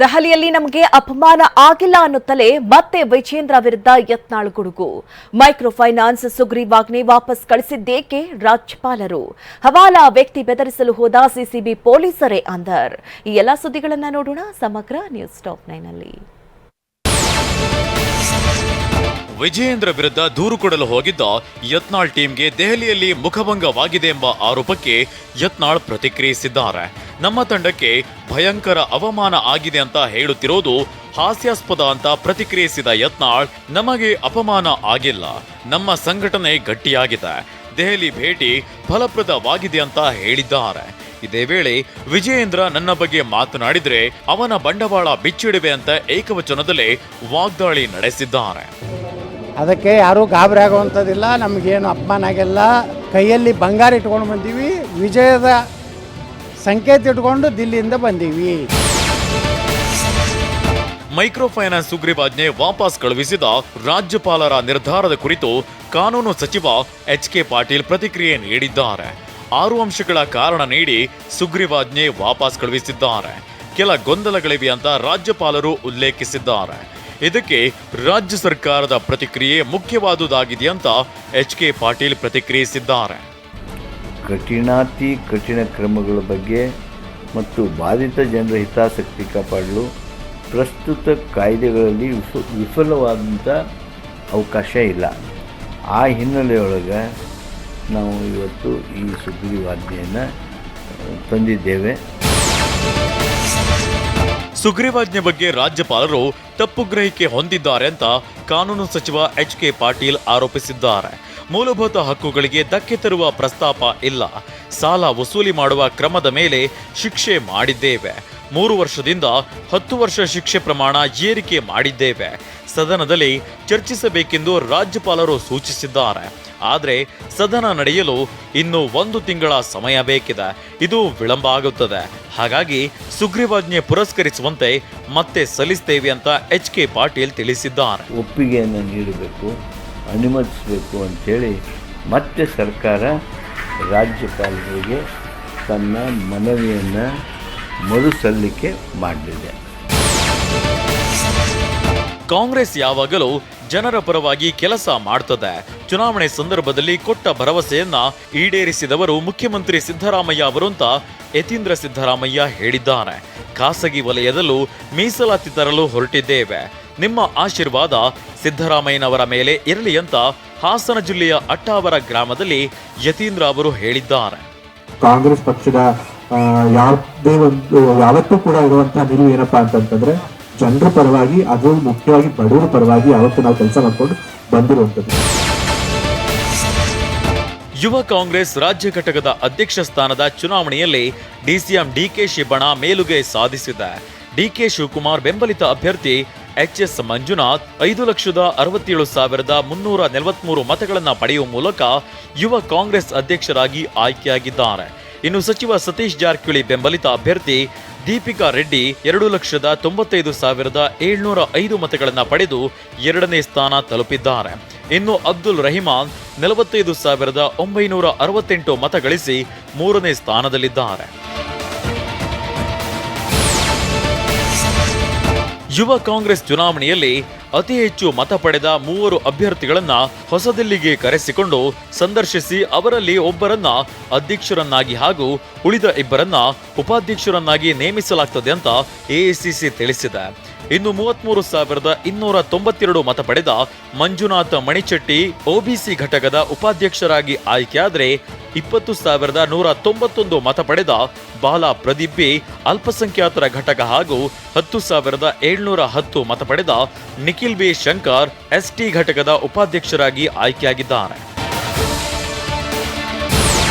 ದೆಹಲಿಯಲ್ಲಿ ನಮಗೆ ಅಪಮಾನ ಆಗಿಲ್ಲ ಅನ್ನುತ್ತಲೇ ಮತ್ತೆ ವಿಜೇಂದ್ರ ವಿರುದ್ಧ ಯತ್ನಾಳ್ ಗುಡುಗು. ಮೈಕ್ರೋ ಫೈನಾನ್ಸ್ ಸುಗ್ರೀವಾಜ್ಞೆ ವಾಪಸ್ ಕಳಿಸಿದ್ದೇಕೆ ರಾಜ್ಯಪಾಲರು? ಹವಾಲಾ ವ್ಯಕ್ತಿ ಬೆದರಿಸಲು ಹೋದ ಸಿಸಿಬಿ ಪೊಲೀಸರೇ ಅಂದರ್ ಈ ಎಲ್ಲ ಸುದ್ದಿಗಳನ್ನು ನೋಡೋಣ ಸಮಗ್ರ ನ್ಯೂಸ್ ಟಾಪ್ ನೈನಲ್ಲಿ ವಿಜಯೇಂದ್ರ ವಿರುದ್ಧ ದೂರು ಕೊಡಲು ಹೋಗಿದ್ದ ಯತ್ನಾಳ್ ಟೀಮ್ಗೆ ದೆಹಲಿಯಲ್ಲಿ ಮುಖಭಂಗವಾಗಿದೆ ಎಂಬ ಆರೋಪಕ್ಕೆ ಯತ್ನಾಳ್ ಪ್ರತಿಕ್ರಿಯಿಸಿದ್ದಾರೆ. ನಮ್ಮ ತಂಡಕ್ಕೆ ಭಯಂಕರ ಅವಮಾನ ಆಗಿದೆ ಅಂತ ಹೇಳುತ್ತಿರೋದು ಹಾಸ್ಯಾಸ್ಪದ ಅಂತ ಪ್ರತಿಕ್ರಿಯಿಸಿದ ಯತ್ನಾಳ್, ನಮಗೆ ಅಪಮಾನ ಆಗಿಲ್ಲ. ನಮ್ಮ ಸಂಘಟನೆ ಗಟ್ಟಿಯಾಗಿದೆ. ದೆಹಲಿ ಭೇಟಿ ಫಲಪ್ರದವಾಗಿದೆ ಅಂತ ಹೇಳಿದ್ದಾರೆ. ಇದೇ ವೇಳೆ ವಿಜಯೇಂದ್ರ ನನ್ನ ಬಗ್ಗೆ ಮಾತನಾಡಿದ್ರೆ ಅವನ ಬಂಡವಾಳ ಬಿಚ್ಚಿಡುವೆ ಅಂತ ಏಕವಚನದಲ್ಲೇ ವಾಗ್ದಾಳಿ ನಡೆಸಿದ್ದಾರೆ. ಅದಕ್ಕೆ ಯಾರೂ ಗಾಬರಿ ಆಗುವಂಥದ್ದಿಲ್ಲ, ನಮಗೇನು ಅಪಮಾನ ಆಗಿಲ್ಲ. ಕೈಯಲ್ಲಿ ಬಂಗಾರ ಇಟ್ಕೊಂಡು ಬಂದೀವಿ, ವಿಜಯದ ಸಂಕೇತ ಇಟ್ಕೊಂಡು ದಿಲ್ಲಿಯಿಂದ ಬಂದೀವಿ. ಮೈಕ್ರೋ ಫೈನಾನ್ಸ್ ಸುಗ್ರೀವಾಜ್ಞೆ ವಾಪಸ್ ಕಳುಹಿಸಿದ ರಾಜ್ಯಪಾಲರ ನಿರ್ಧಾರದ ಕುರಿತು ಕಾನೂನು ಸಚಿವ ಎಚ್ ಕೆ ಪಾಟೀಲ್ ಪ್ರತಿಕ್ರಿಯೆ ನೀಡಿದ್ದಾರೆ. ಆರು ಅಂಶಗಳ ಕಾರಣ ನೀಡಿ ಸುಗ್ರೀವಾಜ್ಞೆ ವಾಪಸ್ ಕಳುಹಿಸಿದ್ದಾರೆ. ಕೆಲ ಗೊಂದಲಗಳಿವೆ ಅಂತ ರಾಜ್ಯಪಾಲರು ಉಲ್ಲೇಖಿಸಿದ್ದಾರೆ. ಇದಕ್ಕೆ ರಾಜ್ಯ ಸರ್ಕಾರದ ಪ್ರತಿಕ್ರಿಯೆ ಮುಖ್ಯವಾದುದಾಗಿದೆ ಅಂತ ಎಚ್ ಕೆ ಪಾಟೀಲ್ ಪ್ರತಿಕ್ರಿಯಿಸಿದ್ದಾರೆ. ಕಠಿಣಾತಿ, ಕಠಿಣ ಕ್ರಮಗಳ ಬಗ್ಗೆ ಮತ್ತು ಬಾಧಿತ ಜನರ ಹಿತಾಸಕ್ತಿ ಕಾಪಾಡಲು ಪ್ರಸ್ತುತ ಕಾಯ್ದೆಗಳಲ್ಲಿ ವಿಫ ವಿಫಲವಾದಂಥ ಅವಕಾಶ ಇಲ್ಲ. ಆ ಹಿನ್ನೆಲೆಯೊಳಗೆ ನಾವು ಇವತ್ತು ಈ ಸುಗ್ರೀವಾಜ್ಞೆಯನ್ನು ತಂದಿದ್ದೇವೆ. ಸುಗ್ರೀವಾಜ್ಞೆ ಬಗ್ಗೆ ರಾಜ್ಯಪಾಲರು ತಪ್ಪು ಗ್ರಹಿಕೆ ಹೊಂದಿದ್ದಾರೆ ಅಂತ ಕಾನೂನು ಸಚಿವ ಎಚ್ ಕೆ ಪಾಟೀಲ್ ಆರೋಪಿಸಿದ್ದಾರೆ. ಮೂಲಭೂತ ಹಕ್ಕುಗಳಿಗೆ ಧಕ್ಕೆ ತರುವ ಪ್ರಸ್ತಾಪ ಇಲ್ಲ. ಸಾಲ ವಸೂಲಿ ಮಾಡುವ ಕ್ರಮದ ಮೇಲೆ ಶಿಕ್ಷೆ ಮಾಡಿದ್ದೇವೆ. ಮೂರು ವರ್ಷದಿಂದ ಹತ್ತು ವರ್ಷ ಶಿಕ್ಷೆ ಪ್ರಮಾಣ ಏರಿಕೆ ಮಾಡಿದ್ದೇವೆ. ಸದನದಲ್ಲಿ ಚರ್ಚಿಸಬೇಕೆಂದು ರಾಜ್ಯಪಾಲರು ಸೂಚಿಸಿದ್ದಾರೆ. ಆದರೆ ಸದನ ನಡೆಯಲು ಇನ್ನು ಒಂದು ತಿಂಗಳ ಸಮಯ ಬೇಕಿದೆ. ಇದು ವಿಳಂಬ ಆಗುತ್ತದೆ. ಹಾಗಾಗಿ ಸುಗ್ರೀವಾಜ್ಞೆ ಪುರಸ್ಕರಿಸುವಂತೆ ಮತ್ತೆ ಸಲ್ಲಿಸ್ತೇವೆ ಅಂತ ಎಚ್ ಕೆ ಪಾಟೀಲ್ ತಿಳಿಸಿದ್ದಾರೆ. ಒಪ್ಪಿಗೆಯನ್ನು ನೀಡಬೇಕು ಅನುಮತಿಸಬೇಕು ಅಂತೇಳಿ ಮತ್ತೆ ಸರ್ಕಾರ ರಾಜ್ಯಪಾಲರಿಗೆ ತನ್ನ ಮನವಿಯನ್ನು ಮರು ಸಲ್ಲಿಕೆ ಮಾಡಲಿದೆ. ಕಾಂಗ್ರೆಸ್ ಯಾವಾಗಲೂ ಜನರ ಪರವಾಗಿ ಕೆಲಸ ಮಾಡ್ತದೆ. ಚುನಾವಣೆ ಸಂದರ್ಭದಲ್ಲಿ ಕೊಟ್ಟ ಭರವಸೆಯನ್ನ ಈಡೇರಿಸಿದವರು ಮುಖ್ಯಮಂತ್ರಿ ಸಿದ್ದರಾಮಯ್ಯ ಅವರು ಅಂತ ಯತೀಂದ್ರ ಸಿದ್ದರಾಮಯ್ಯ ಹೇಳಿದ್ದಾರೆ ಖಾಸಗಿ ವಲಯದಲ್ಲೂ ಮೀಸಲಾತಿ ತರಲು ಹೊರಟಿದ್ದೇವೆ. ನಿಮ್ಮ ಆಶೀರ್ವಾದ ಸಿದ್ದರಾಮಯ್ಯನವರ ಮೇಲೆ ಇರಲಿ ಅಂತ ಹಾಸನ ಜಿಲ್ಲೆಯ ಅಟ್ಟಾವರ ಗ್ರಾಮದಲ್ಲಿ ಯತೀಂದ್ರ ಅವರು ಹೇಳಿದ್ದಾರೆ ಕಾಂಗ್ರೆಸ್ ಪಕ್ಷದ ಯಾವುದೇ ಒಂದು, ಯಾವತ್ತೂ ಕೂಡ ಇರುವಂತಹ ನಿಲುವು ಏನಪ್ಪಾ ಅಂತಂತಂದ್ರೆ ಜನರ ಪರವಾಗಿ, ಅದು ಮುಖ್ಯವಾಗಿ ಬಡವರ ಪರವಾಗಿ ಅವತ್ತು ನಾವು ಕೆಲಸ ಮಾಡ್ಕೊಂಡು ಬಂದಿರುವಂತದ್ದು ಯುವ ಕಾಂಗ್ರೆಸ್ ರಾಜ್ಯ ಘಟಕದ ಅಧ್ಯಕ್ಷ ಸ್ಥಾನದ ಚುನಾವಣೆಯಲ್ಲಿ ಡಿಸಿಎಂ ಡಿಕೆ ಶಿಬಣ ಮೇಲುಗೈ ಸಾಧಿಸಿದೆ. ಡಿಕೆ ಶಿವಕುಮಾರ್ ಬೆಂಬಲಿತ ಅಭ್ಯರ್ಥಿ ಎಚ್ ಎಸ್ ಮಂಜುನಾಥ್ ಐದು ಲಕ್ಷದ ಅರವತ್ತೇಳು ಸಾವಿರದ ಮುನ್ನೂರ ನಲವತ್ಮೂರು ಮತಗಳನ್ನು ಪಡೆಯುವ ಮೂಲಕ ಯುವ ಕಾಂಗ್ರೆಸ್ ಅಧ್ಯಕ್ಷರಾಗಿ ಆಯ್ಕೆಯಾಗಿದ್ದಾರೆ. ಇನ್ನು ಸಚಿವ ಸತೀಶ್ ಜಾರಕಿಹೊಳಿ ಬೆಂಬಲಿತ ಅಭ್ಯರ್ಥಿ ದೀಪಿಕಾ ರೆಡ್ಡಿ ಎರಡು ಲಕ್ಷದ ತೊಂಬತ್ತೈದು ಸಾವಿರದ ಏಳ್ನೂರ ಐದು ಮತಗಳನ್ನು ಪಡೆದು ಎರಡನೇ ಸ್ಥಾನ ತಲುಪಿದ್ದಾರೆ. ಇನ್ನು ಅಬ್ದುಲ್ ರಹಿಮಾನ್ ನಲವತ್ತೈದು ಸಾವಿರದ ಒಂಬೈನೂರ ಅರವತ್ತೆಂಟು ಮತ ಗಳಿಸಿ ಮೂರನೇ ಸ್ಥಾನದಲ್ಲಿದ್ದಾರೆ. ಯುವ ಕಾಂಗ್ರೆಸ್ ಚುನಾವಣೆಯಲ್ಲಿ ಅತಿ ಹೆಚ್ಚು ಮತ ಪಡೆದ ಮೂವರು ಅಭ್ಯರ್ಥಿಗಳನ್ನ ಹೊಸದಿಲ್ಲಿಗೆ ಕರೆಸಿಕೊಂಡು ಸಂದರ್ಶಿಸಿ ಅವರಲ್ಲಿ ಒಬ್ಬರನ್ನ ಅಧ್ಯಕ್ಷರನ್ನಾಗಿ ಹಾಗೂ ಉಳಿದ ಇಬ್ಬರನ್ನ ಉಪಾಧ್ಯಕ್ಷರನ್ನಾಗಿ ನೇಮಿಸಲಾಗ್ತದೆ ಅಂತ ಎಐಸಿಸಿ ತಿಳಿಸಿದೆ. ಇನ್ನು ಮೂವತ್ಮೂರು ಸಾವಿರದ ಇನ್ನೂರ ತೊಂಬತ್ತೆರಡು ಮತ ಪಡೆದ ಮಂಜುನಾಥ ಮಣಿಚೆಟ್ಟಿ ಒಬಿಸಿ ಘಟಕದ ಉಪಾಧ್ಯಕ್ಷರಾಗಿ ಆಯ್ಕೆಯಾದರೆ ಇಪ್ಪತ್ತು ಸಾವಿರದ ನೂರ ತೊಂಬತ್ತೊಂದು ಮತ ಪಡೆದ ಬಾಲಾ ಪ್ರದೀಪ್ ಬಿ ಅಲ್ಪಸಂಖ್ಯಾತರ ಘಟಕ ಹಾಗೂ ಹತ್ತು ಸಾವಿರದ ಏಳ್ನೂರ ಹತ್ತು ಮತ ಪಡೆದ ನಿಖಿಲ್ ಬಿ ಶಂಕರ್ ಎಸ್ಟಿ ಘಟಕದ ಉಪಾಧ್ಯಕ್ಷರಾಗಿ ಆಯ್ಕೆಯಾಗಿದ್ದಾರೆ.